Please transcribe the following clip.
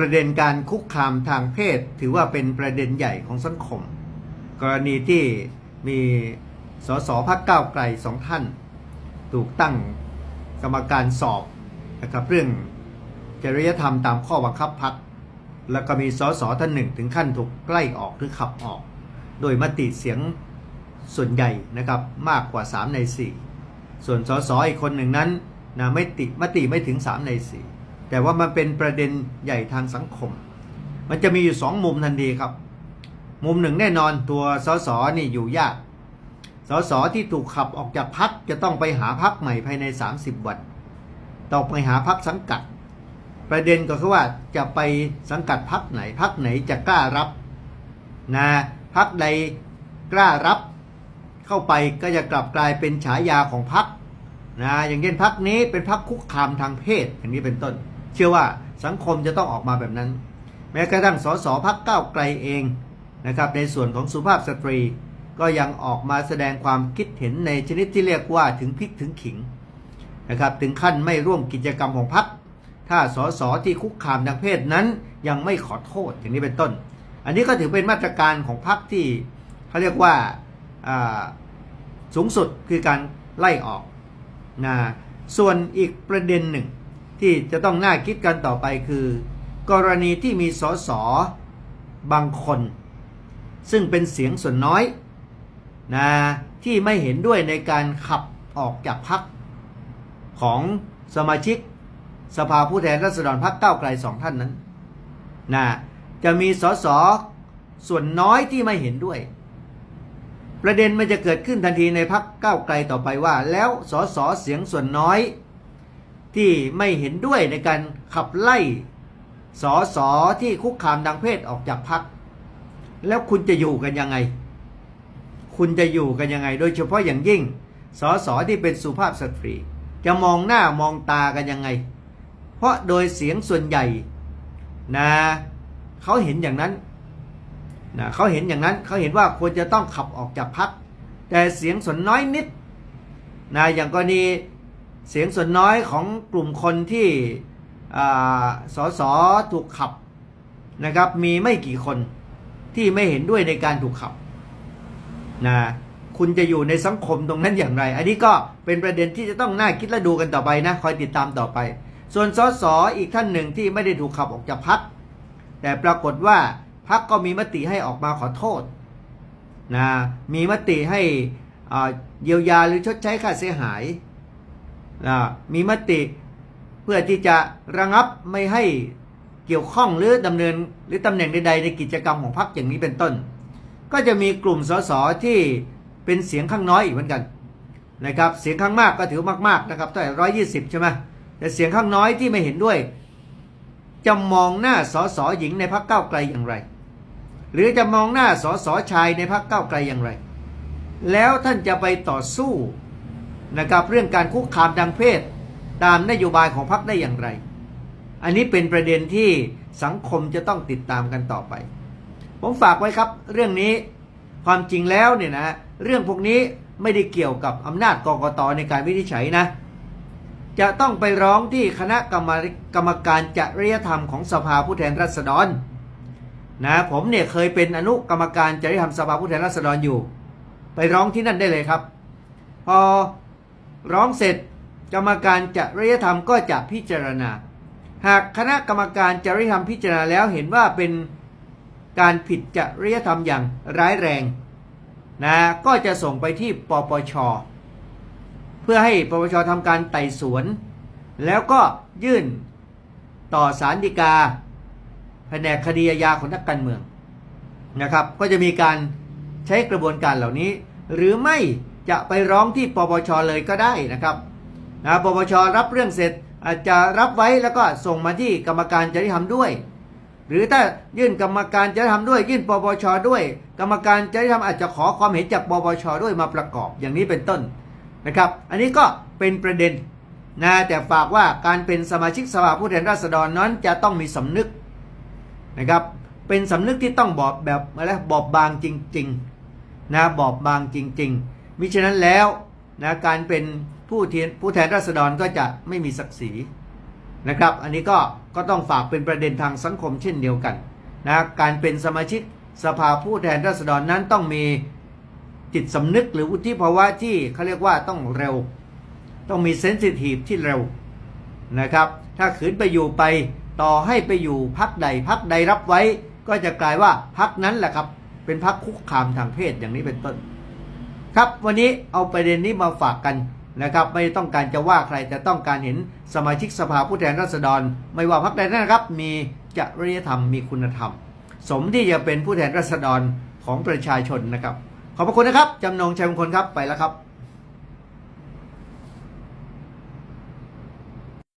ประเด็นการคุกคามทางเพศ ถือว่าเป็นประเด็นใหญ่ของสังคม กรณีที่มีสสพักเก้าไกลสองท่าน ถูกตั้งกรรมการสอบนะครับเรื่องจริยธรรมตามข้อบังคับพักแล้วก็มีสสท่านหนึ่งถึงขั้นถูกไล่ออกหรือขับออก โดยมติเสียงส่วนใหญ่นะครับมากกว่า 3 ใน 4 ส่วนสสอีกคนหนึ่งนั้นนะไม่ติมติไม่ถึง 3 ใน 4 แต่ว่ามันเป็นประเด็นใหญ่ทางสังคม มันจะมีอยู่สองมุมทันทีครับ มุมหนึ่งแน่นอนตัวสสนี่อยู่ยาก สสที่ถูกขับออกจากพักจะต้องไปหาพักใหม่ภายใน 30 วัน ต้องไปหาพักสังกัด ประเด็นก็คือว่าจะไปสังกัดพักไหนพักไหนจะกล้ารับนะพักใดกล้ารับเข้าไปก็จะกลับกลายเป็นฉายาของพักนะอย่างเช่นพักนี้เป็นพักคุกคามทางเพศอย่างนี้เป็นต้น เชื่อว่าสังคมจะต้องออกมาแบบนั้น แม้กระทั่งสสพักก้าวไกลเองนะครับในส่วนของสุภาพสตรีก็ยังออกมาแสดงความคิดเห็นในชนิดที่เรียกว่าถึงพริกถึงขิงนะครับถึงขั้นไม่ร่วมกิจกรรมของพักถ้าสสที่คุกคามทางเพศนั้นยังไม่ขอโทษอย่างนี้เป็นต้น อันนี้ก็ถือเป็นมาตรการของพรรคที่เขาเรียกว่าสูงสุดคือการไล่ออกนะส่วนอีกประเด็นหนึ่ง ที่จะต้องน่าคิดกันต่อไปคือ กรณีที่มีสสบางคน ซึ่งเป็นเสียงส่วนน้อยนะที่ไม่เห็นด้วยในการขับออกจากพรรคของสมาชิกสภาผู้แทนราษฎรพรรคก้าไกลสองท่านนั้นนะจะมีสสส่วนน้อยที่ไม่เห็นด้วย ประเด็นมันจะเกิดขึ้นทันทีในพรรคก้าไกลต่อไปว่า แล้วสสเสียงส่วนน้อย ที่ไม่เห็นด้วยในการขับไล่สสที่คุกคามทางเพศออกจากพรรคแล้วคุณจะอยู่กันยังไง คุณจะอยู่กันยังไง โดยเฉพาะอย่างยิ่งสสที่เป็นสุภาพสตรี จะมองหน้ามองตากันยังไง เพราะโดยเสียงส่วนใหญ่นะเขาเห็นอย่างนั้นนะเขาเห็นอย่างนั้นเขาเห็นว่าควรจะต้องขับออกจากพัก แต่เสียงส่วนน้อยนิดนะอย่างกรณี เสียงส่วนน้อยของกลุ่มคนที่สสถูกขับนะครับ มีไม่กี่คนที่ไม่เห็นด้วยในการถูกขับนะคุณจะอยู่ในสังคมตรงนั้นอย่างไร อันนี้ก็เป็นประเด็นที่จะต้องน่าคิดและดูกันต่อไปนะ คอยติดตามต่อไป ส่วนสสอีกท่านหนึ่งที่ไม่ได้ถูกขับออกจากพักแต่ปรากฏว่าพักก็มีมติให้ออกมาขอโทษนะมีมติให้เยียวยาหรือชดใช้ค่าเสียหาย มีมติเพื่อที่จะระงับไม่ให้เกี่ยวข้องหรือดำเนินหรือตำแหน่งใดๆในกิจกรรมของพรรคอย่างนี้เป็นต้น ก็จะมีกลุ่มสสที่เป็นเสียงข้างน้อยอีกเหมือนกันนะครับเสียงข้างมากก็ถือมากๆนะครับเท่าไหร่ร้อยยี่สิบใช่ไหมแต่เสียงข้างน้อยที่ไม่เห็นด้วย จะมองหน้าสสหญิงในพรรคก้าวไกลอย่างไร หรือจะมองหน้าสสชายในพรรคก้าวไกลอย่างไร แล้วท่านจะไปต่อสู้ นะครับเรื่องการคุกคามทางเพศ ตามนโยบายของพรรคได้อย่างไร อันนี้เป็นประเด็นที่สังคมจะต้องติดตามกันต่อไป ผมฝากไว้ครับ เรื่องนี้ความจริงแล้วเนี่ยนะเรื่องพวกนี้ไม่ได้เกี่ยวกับอำนาจกกตในการวินิจฉัยนะ จะต้องไปร้องที่คณะกรรมกรรมการจริยธรรมของสภาผู้แทนราษฎรนะผมเนี่ยเคยเป็นอนุกรรมการจริยธรรมสภาผู้แทนราษฎรอยู่ ไปร้องที่นั่นได้เลยครับ พอ ร้องเสร็จกรรมการจริยธรรมก็จะพิจารณา หากคณะกรรมการจริยธรรมพิจารณาแล้วเห็นว่าเป็นการผิดจริยธรรมอย่างร้ายแรงนะก็จะส่งไปที่ปปช เพื่อให้ปปชทำการไต่สวน แล้วก็ยื่นต่อศาลฎีกาแผนกคดีอาญาของนักการเมืองนะครับ ก็จะมีการใช้กระบวนการเหล่านี้ หรือไม่ จะไปร้องที่ปปชเลยก็ได้นะครับนะปปชรับเรื่องเสร็จอาจจะรับไว้แล้วก็ส่งมาที่กรรมการจริยธรรมด้วย หรือถ้ายื่นกรรมการจริยธรรมด้วย ยื่นปปชด้วย กรรมการจริยธรรมอาจจะขอความเห็นจากปปชด้วยมาประกอบอย่างนี้เป็นต้นนะครับ อันนี้ก็เป็นประเด็นนะแต่ฝากว่าการเป็นสมาชิกสภาผู้แทนราษฎรนั้นจะต้องมีสำนึกนะครับเป็นสำนึกที่ต้องบอบแบบอะไรบอบบางจริงๆนะบอบบางจริง ๆ มิฉะนั้นแล้วนะการเป็นผู้แทนผู้แทนราษฎรก็จะไม่มีศักดิ์ศรีนะครับ อันนี้ก็ก็ต้องฝากเป็นประเด็นทางสังคมเช่นเดียวกันนะการเป็นสมาชิกสภาผู้แทนราษฎรนั้นต้องมีจิตสำนึกหรือวุฒิภาวะที่เขาเรียกว่าต้องเร็ว ต้องมีเซนซิทีฟที่เร็วนะครับ ถ้าขืนไปอยู่ไปต่อให้ไปอยู่พักใดพักใดรับไว้ ก็จะกลายว่าพักนั้นแหละครับ เป็นพักคุกคามทางเพศอย่างนี้เป็นต้น ครับวันนี้เอาประเด็นนี้มาฝากกันนะครับ ไม่ต้องการจะว่าใครแต่ต้องการเห็นสมาชิกสภาผู้แทนราษฎร ไม่ว่าพรรคใดนะครับ มีจริยธรรมมีคุณธรรม สมที่จะเป็นผู้แทนราษฎรของประชาชนนะครับ ขอบพระคุณนะครับจำนงชัยมงคลครับไปแล้วครับ